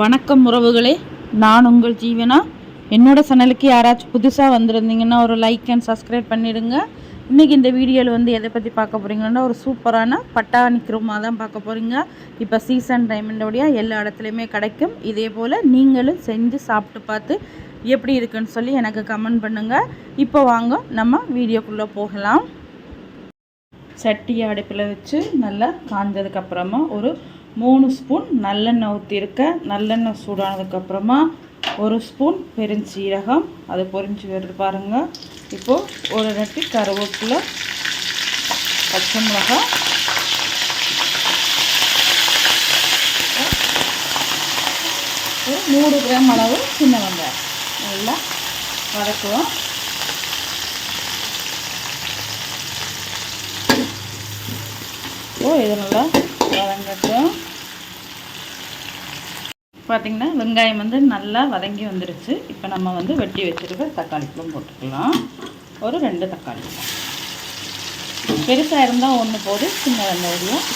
வணக்கம் உறவுகளே. நான் உங்கள் ஜீவனா? என்னோடய சேனலுக்கு யாராச்சும் புதுசாக வந்திருந்தீங்கன்னா ஒரு லைக் அண்ட் சப்ஸ்கிரைப் பண்ணிடுங்க. இன்றைக்கி இந்த வீடியோவில் வந்து எதை பற்றி பார்க்க போகிறீங்கன்னா ஒரு சூப்பரான பட்டாணி குருமா தான் பார்க்க போகிறீங்க இப்போ சீசன் டைமண்டோடைய எல்லா இடத்துலையுமே கிடைக்கும். இதே போல் நீங்களும் செஞ்சு சாப்பிட்டு பார்த்து எப்படி இருக்குன்னு சொல்லி எனக்கு கமெண்ட் பண்ணுங்கள் இப்போ வாங்க நம்ம வீடியோக்குள்ளே போகலாம். சட்டியை அடுப்பில் வச்சு நல்லா காஞ்சதுக்கப்புறமா ஒரு மூணு ஸ்பூன் நல்லெண்ணெய் ஊற்றிருக்க நல்லெண்ணெய் சூடானதுக்கப்புறமா ஒரு ஸ்பூன் பெருஞ்சீரகம். அது பொரிஞ்சு வருது பாருங்கள் இப்போது ஒரு நட்டி கருவேப்பிலை பச்சை மிளகாய் ஒரு நூறு கிராம் அளவு சின்ன வெங்காயம். நல்லா வதக்குவோம். ஓ இது நல்லா வரட்டும் பார்த்திங்கன்னா வெங்காயம் வந்து நல்லா வதங்கி வந்துருச்சு. இப்போ நம்ம வந்து வெட்டி வச்சுருக்க தக்காளி பழம் போட்டுக்கலாம். ஒரு ரெண்டு தக்காளி. பழம் பெருசாக இருந்தால் ஒன்று போது சின்ன வெங்காயம்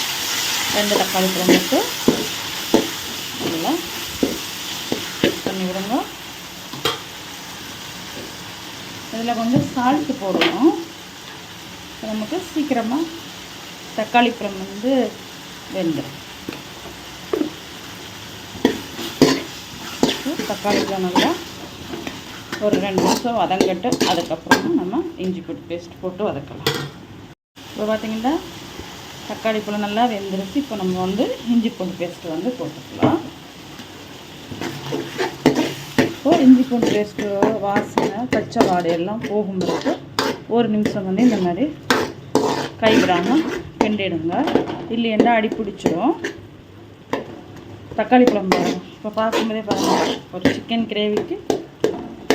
ரெண்டு தக்காளி பழம் போட்டு நல்லா பண்ணி விடுங்க. இதில் கொஞ்சம் சால்ட்டு போடணும். நமக்கு சீக்கிரமாக தக்காளி பழம் வந்து வெந்துடும் தக்காளி நல்லா ஒரு ரெண்டு நிமிஷம் வதங்கட்டு அதுக்கப்புறமா நம்ம இஞ்சி பூண்டு பேஸ்ட் போட்டு வதக்கலாம். இப்போ பார்த்திங்கன்னா தக்காளி பழம் நல்லா வெந்துருச்சு. இப்போ நம்ம வந்து இஞ்சி பூண்டு பேஸ்ட்டு வந்து போட்டுக்கலாம். இப்போது இஞ்சி பூண்டு பேஸ்ட்டு வாசனை பச்சை வாடையெல்லாம் போகும்போது ஒரு நிமிஷம் வந்து இந்த மாதிரி கைவிடாமல் கிண்டிடுங்க இல்லைன்னா அடி பிடிச்சிடும் தக்காளி குழம்பு இப்போ பார்க்கும்போதே பாருங்கள் ஒரு சிக்கன் கிரேவிக்கு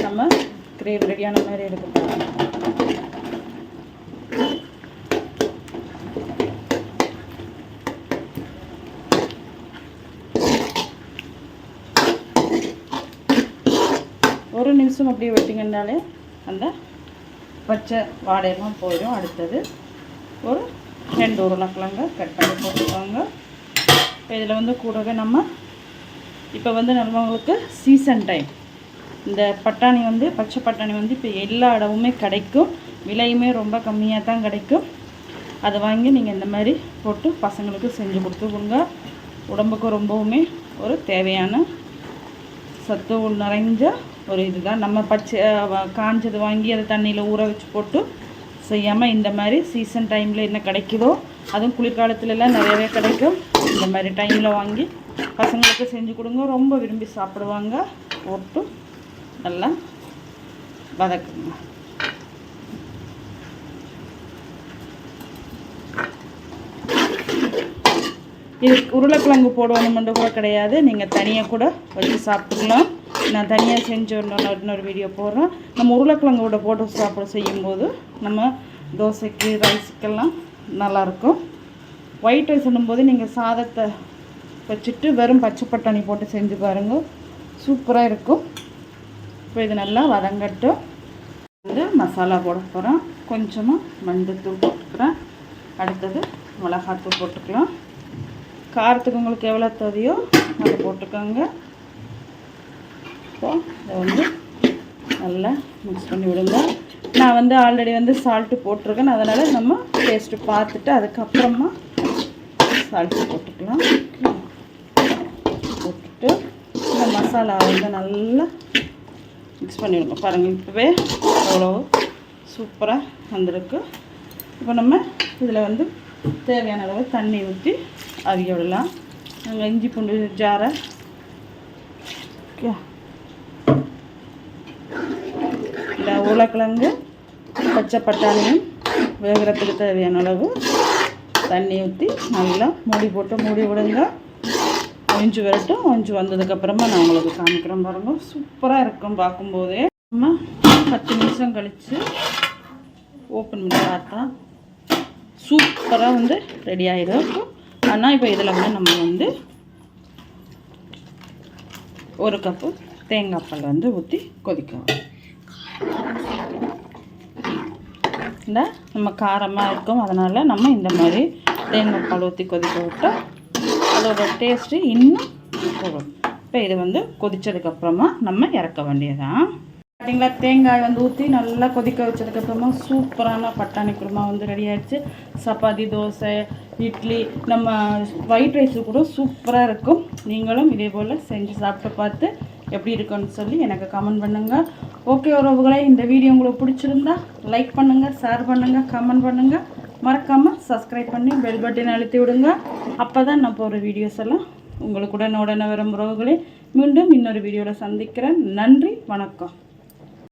நம்ம கிரேவி ரெடியான மாதிரி எடுத்துக்கலாம் ஒரு நிமிஷம் அப்படியே வெட்டிங்கன்னாலே அந்த பச்சை வாடையெல்லாம் போயிடும் அடுத்தது ஒரு ரெண்டு உருளைக்கிழங்க கட் பண்ணி போட்டுக்கோங்க. இப்போ இதில் வந்து கூடவே நம்ம இப்போ வந்து நம்மளுக்கு சீசன் டைம் இந்த பட்டாணி வந்து பச்சை பட்டாணி வந்து இப்போ எல்லா இடமுமே கிடைக்கும். விலையுமே ரொம்ப கம்மியாக தான் கிடைக்கும். அதை வாங்கி நீங்கள் இந்த மாதிரி போட்டு பசங்களுக்கு செஞ்சு கொடுத்துக்கோங்க உடம்புக்கு ரொம்பவுமே ஒரு தேவையான சத்து நிறைஞ்ச ஒரு இதுதான். நம்ம பச்சை காஞ்சது வாங்கி அதை தண்ணியில் ஊற வச்சு போட்டு செய்யாமல் இந்த மாதிரி சீசன் டைமில் என்ன கிடைக்குதோ அதுவும் குளிர்காலத்துலலாம் நிறையவே கிடைக்கும். இந்த மாதிரி டைமில் வாங்கி பசங்களுக்கு செஞ்சு கொடுங்க. ரொம்ப விரும்பி சாப்பிடுவாங்க. போட்டு நல்லா வதக்குங்க. இது உருளைக்கிழங்கு போடுவோம் மட்டும் கூட கிடையாது. நீங்கள் தனியாக கூட வச்சு சாப்பிட்டுக்கலாம் நான் தனியாக செஞ்சு இன்னொரு இன்னொரு வீடியோ போடுறேன். நம்ம உருளைக்கிழங்கோட போட்டு சாப்பிட செய்யும்போது நம்ம தோசைக்கு ரைஸுக்கெல்லாம் நல்லாயிருக்கும். ஒயிட் ரைஸ் பண்ணும்போது நீங்கள் சாதத்தை வச்சுட்டு வெறும் பச்சை பட்டாணி போட்டு செஞ்சு பாருங்கள் சூப்பராக இருக்கும். இப்போ இது நல்லா வதங்கட்டும். வந்து மசாலா போட போகிறோம் கொஞ்சமாக மஞ்சத்தூள் போட்டுக்கிறேன். அடுத்தது மிளகாத்தூள் போட்டுக்கலாம். காரத்துக்கு உங்களுக்கு எவ்வளோ தேவையோ அதை போட்டுக்கோங்க. இப்போ இதை வந்து நல்லா மிக்ஸ் பண்ணி விடுங்க. நான் வந்து ஆல்ரெடி வந்து சால்ட்டு போட்டிருக்கேன். அதனால் நம்ம டேஸ்ட்டு பார்த்துட்டு அதுக்கப்புறமா சால்ட்டு போட்டுக்கலாம். போட்டுட்டு இந்த மசாலா வந்து நல்லா மிக்ஸ் பண்ணிவிடுங்க பாருங்கள் இப்போவே அவ்வளோ சூப்பராக வந்திருக்கு. இப்போ நம்ம இதில் வந்து தேவையான அளவு தண்ணி ஊற்றி அவிய விடலாம். நாங்கள் இஞ்சி பூண்டு ஜாரை ஓகே இந்த உருளைக்கிழங்கு பச்சை பட்டாணியும் வேகிறதுக்கு தேவையான அளவு தண்ணி ஊற்றி நல்லா மூடி போட்டு மூடி விடுங்க. ஒஞ்சு வரட்டும் ஒஞ்சு வந்ததுக்கப்புறமா நான் உங்களுக்கு காமிக்கிறேன் பாருங்க. சூப்பராக இருக்கும் பார்க்கும்போதே. நம்ம பத்து நிமிஷம் கழித்து ஓப்பன் பண்ணி பார்த்தா சூப்பராக வந்து ரெடி ஆகிடும் ஆனால் இப்போ இதில் வந்து நம்ம வந்து ஒரு கப்பு தேங்காய் பால் வந்து ஊற்றி கொதிக்கணும் இந்த நம்ம காரமாக இருக்கும். அதனால் நம்ம இந்த மாதிரி தேங்காய் பால் ஊற்றி கொதிக்க விட்டால் அதோட டேஸ்ட்டு இன்னும் போகும் இப்போ இது வந்து கொதித்ததுக்கப்புறமா நம்ம இறக்க வேண்டியதான் பார்த்தீங்களா தேங்காய் வந்து ஊற்றி நல்லா கொதிக்க வச்சதுக்கப்புறமா சூப்பரான பட்டாணி குருமா வந்து ரெடி ஆகிடுச்சு சப்பாத்தி தோசை இட்லி நம்ம ஒயிட் ரைஸு கூட சூப்பராக இருக்கும். நீங்களும் இதே போல் செஞ்சு சாப்பிட்டு பார்த்து எப்படி இருக்குன்னு சொல்லி எனக்கு கமெண்ட் பண்ணுங்கள் ஓகே உறவுகளே இந்த வீடியோ உங்களுக்கு பிடிச்சிருந்தா லைக் பண்ணுங்கள் ஷேர் பண்ணுங்கள் கமெண்ட் பண்ணுங்கள் மறக்காமல் சப்ஸ்கிரைப் பண்ணி பெல் பட்டன் அழுத்தி விடுங்க. அப்போ தான் நான் போகிற வீடியோஸ் எல்லாம் உங்களுக்கு உடனே உடனே வரும் உறவுகளே. மீண்டும் இன்னொரு வீடியோவில் சந்திக்கிறேன். நன்றி வணக்கம்.